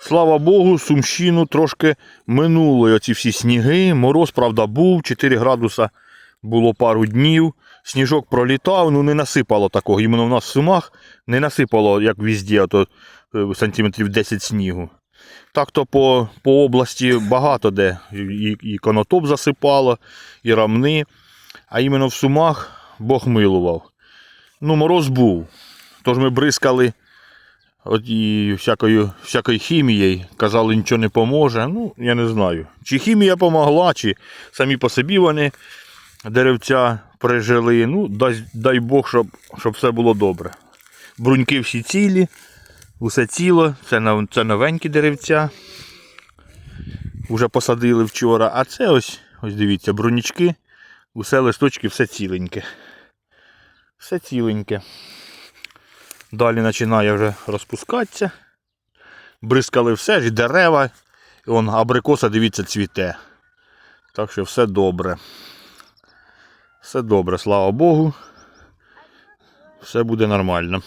Слава Богу, Сумщину трошки минули оці всі сніги. Мороз, правда, був, 4 градуса було пару днів. Сніжок пролітав, ну не насипало такого. Іменно в нас в Сумах не насипало, як везде, а то е, сантиметрів 10 снігу. Так то по, по області багато де. І, і конотоп засипало, і рамни. А іменно в Сумах Бог милував. Ну, мороз був. Тож ми бризкали от і всякою, всякою хімією. Казали, нічого не поможе. Ну, я не знаю. Чи хімія помогла, чи самі по собі вони деревця прижили. Ну, дай, дай Бог, щоб, щоб все було добре. Бруньки всі цілі, усе ціло, це, це новенькі деревця. Уже посадили вчора. А це ось, ось дивіться, брунічки, усе листочки, все ціленьке. Все ціленьке. Далі починає вже розпускатися. Бризкали все ж, і дерева. І вон абрикоса, дивіться, цвіте. Так що все добре. Все добре, слава Богу. Все буде нормально.